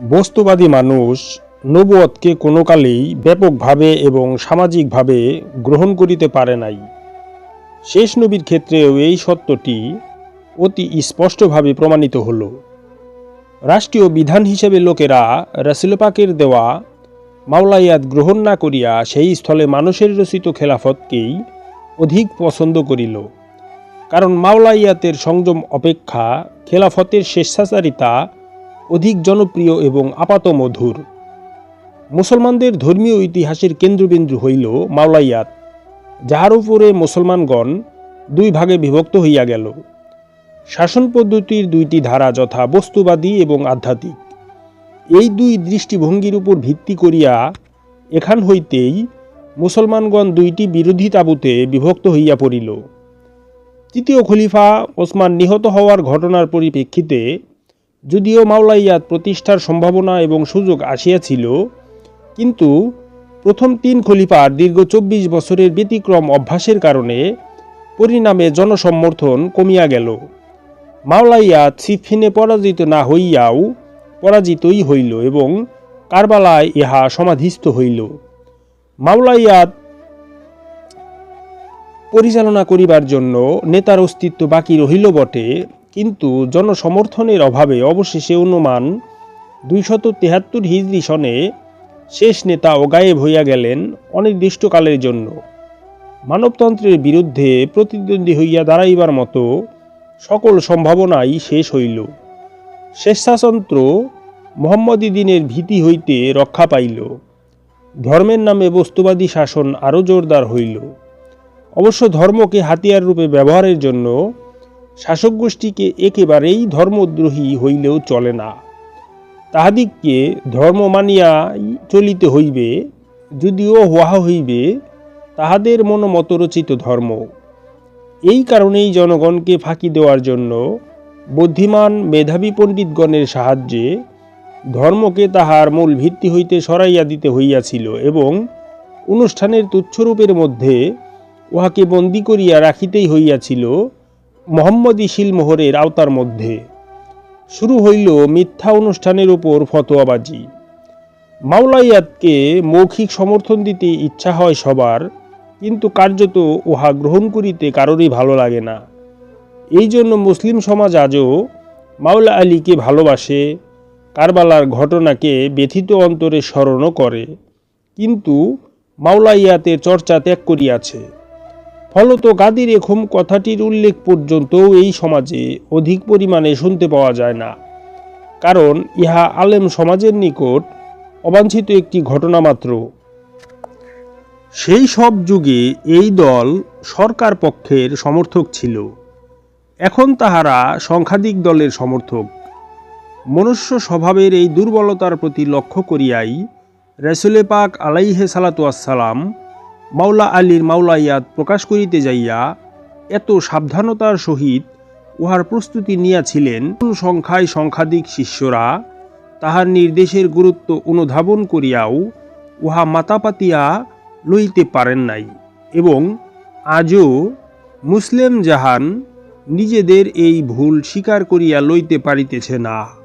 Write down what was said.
বস্তুবাদী মানুষ নবুয়তকে কোনো কালেই ব্যাপকভাবে এবং সামাজিকভাবে গ্রহণ করিতে পারে নাই। শেষ নবীর ক্ষেত্রেও এই সত্যটি অতি স্পষ্টভাবে প্রমাণিত হল। রাষ্ট্রীয় বিধান হিসেবে লোকেরা রাসুলপাকের দেওয়া মাওলাইয়াত গ্রহণ না করিয়া সেই স্থলে মানুষের রচিত খেলাফতকেই অধিক পছন্দ করিল। কারণ মাওলাইয়াতের সংযম অপেক্ষা খেলাফতের স্বেচ্ছাচারিতা অধিক জনপ্রিয় এবং আপাতমধুর মুসলমানদের ধর্মীয় ইতিহাসের কেন্দ্রবিন্দু হইল মাওলাইয়াত, যাহার উপরে মুসলমানগণ দুই ভাগে বিভক্ত হইয়া গেল। শাসন পদ্ধতির দুইটি ধারা যথা বস্তুবাদী এবং আধ্যাত্মিক। এই দুই দৃষ্টিভঙ্গির উপর ভিত্তি করিয়া এখান হইতেই মুসলমানগণ দুইটি বিরোধী তাবুতে বিভক্ত হইয়া পড়িল। তৃতীয় খলিফা ওসমান নিহত হওয়ার ঘটনার পরিপ্রেক্ষিতে যদিও মাওলাইয়াত প্রতিষ্ঠার সম্ভাবনা এবং সুযোগ আসিয়াছিল, কিন্তু প্রথম তিন খলিফার দীর্ঘ চব্বিশ বছরের ব্যতিক্রম অভ্যাসের কারণে পরিণামে জনসমর্থন কমিয়া গেল। মাওলাইয়াত সিফিনে পরাজিত না হইয়াও পরাজিতই হইল এবং কারবালায় ইহা সমাধিস্থ হইল। মাওলাইয়াত পরিচালনা করিবার জন্য নেতার অস্তিত্ব বাকি রহিল বটে। কিন্তু জনসমর্থনের অভাবে অবশেষে অনুমান দুইশত তেহাত্তর হিজরি সনে শেষ নেতা ও গায়েব হইয়া গেলেন অনির্দিষ্টকালের জন্য। মানবতন্ত্রের বিরুদ্ধে প্রতিদ্বন্দ্বী হইয়া দাঁড়াইবার মতো সকল সম্ভাবনাই শেষ হইল। স্বেচ্ছাতন্ত্র মোহাম্মদী দিনের ভীতি হইতে রক্ষা পাইল। ধর্মের নামে বস্তুবাদী শাসন আরও জোরদার হইল। অবশ্য ধর্মকে হাতিয়ার রূপে ব্যবহারের জন্য শাসক গোষ্ঠীকে একেবারেই ধর্মদ্রোহী হইলেও চলে না। তাহাদিগকে ধর্ম মানিয়াই চলিতে হইবে, যদিও উহা হইবে তাহাদের মনোমতরচিত ধর্ম। এই কারণেই জনগণকে ফাঁকি দেওয়ার জন্য বুদ্ধিমান মেধাবী পণ্ডিতগণের সাহায্যে ধর্মকে তাহার মূল ভিত্তি হইতে সরাইয়া দিতে হইয়াছিল এবং অনুষ্ঠানের তুচ্ছরূপের মধ্যে উহাকে বন্দি করিয়া রাখিতেই হইয়াছিল মোহাম্মদী শিলমোহরের আওতার মধ্যে। শুরু হইল মিথ্যা অনুষ্ঠানের উপর ফতোয়াবাজি। মাওলাইয়াতকে মৌখিক সমর্থন দিতে ইচ্ছা হয় সবার, কিন্তু কার্যত উহা গ্রহণ করিতে কারোরই ভালো লাগে না। এই জন্য মুসলিম সমাজ আজও মাওলা আলীকে ভালোবাসে, কারবালার ঘটনাকে ব্যথিত অন্তরে স্মরণও করে, কিন্তু মাওলাইয়াতের চর্চা ত্যাগ করিয়াছে। ফলত গাদির এখম কথাটির উল্লেখ পর্যন্তও এই সমাজে অধিক পরিমাণে শুনতে পাওয়া যায় না। কারণ ইহা আলেম সমাজের নিকট অবাঞ্ছিত একটি ঘটনা মাত্র। সেই সব যুগে এই দল সরকার পক্ষের সমর্থক ছিল। এখন তাহারা সংখ্যাধিক দলের সমর্থক। মনুষ্য স্বভাবের এই দুর্বলতার প্রতি লক্ষ্য করিয়াই রসুলে পাক আলাইহে সালাতুয়াসালাম মাওলা আলীর মাওলাইয়াত প্রকাশ করিতে যাইয়া এত সাবধানতার সহিত উহার প্রস্তুতি নিয়াছিলেন সংখ্যায় সংখ্যাধিক শিষ্যরা, তাহার নির্দেশের গুরুত্ব অনুধাবন করিয়াও উহা মাতা পাতিয়া লইতে পারেন নাই এবং আজও মুসলিম জাহান নিজেদের এই ভুল স্বীকার করিয়া লইতে পারিতেছে না।